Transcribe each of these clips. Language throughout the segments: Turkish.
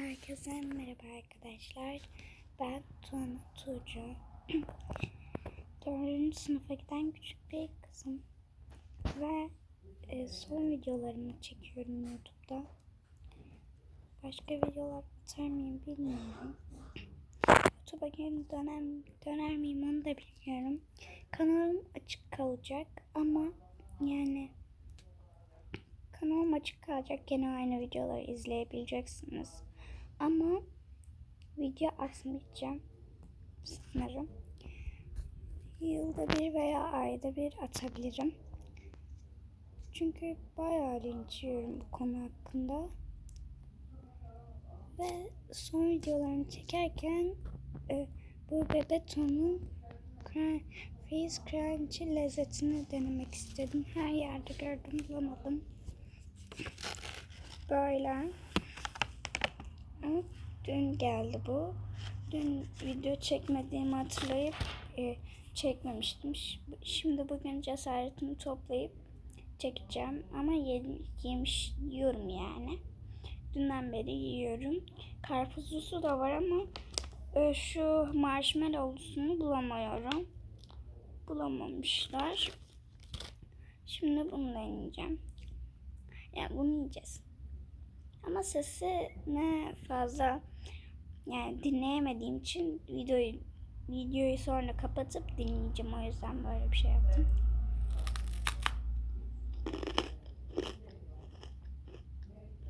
Herkese merhaba arkadaşlar. Ben Tuana Tuğcu. Dördüncü sınıfa giden küçük bir kızım. Ve e, son videolarımı çekiyorum YouTube'da. Başka videolar atar mıyım bilmiyorum. YouTube'a geri döner, döner miyim onu da bilmiyorum. Kanalım açık kalacak ama yani kanalım açık kalacak. Gene aynı videoları izleyebileceksiniz. Ama video atmayacağım sanırım. Yılda bir veya ayda bir atabilirim. Çünkü bayağı linç yiyorum bu konu hakkında. Ve son videolarımı çekerken e, bu Bebeton'un Freeze Crunchy lezzetini denemek istedim. Her yerde gördüm bulamadım. Böyle. Dün geldi bu. Dün video çekmediğimi hatırlayıp e, çekmemiştim. Şimdi bugün cesaretimi toplayıp çekeceğim. Ama ye- yemiş yiyorum yani. Dünden beri yiyorum. Karpuzlusu da var ama e, şu marshmallowlusunu bulamıyorum. Bulamamışlar. Şimdi bunu deneyeceğim. Yani bunu yiyeceğiz. Ama sesi ne fazla yani dinleyemediğim için videoyu videoyu sonra kapatıp dinleyeceğim. O yüzden böyle bir şey yaptım.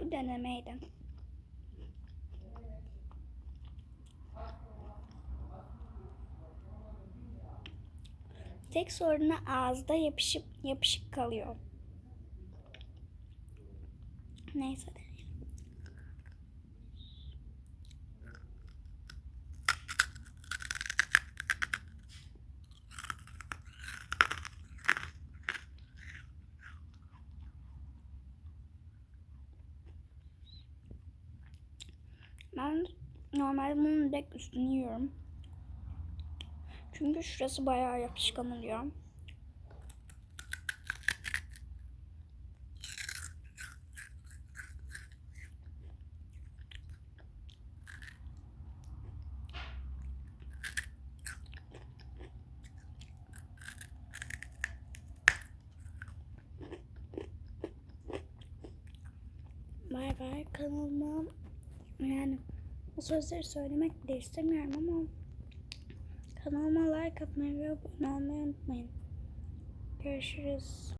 Bu denemeydi. Tek sorunu ağızda yapışıp yapışık kalıyor. Neyse deneyelim. Ben normalde bunun direkt üstünü yiyorum. Çünkü şurası bayağı yapışkan oluyor. Bay bay kanalıma yani bu sözleri söylemek bile istemiyorum ama kanalıma like atmayı ve abone olmayı unutmayın. Görüşürüz.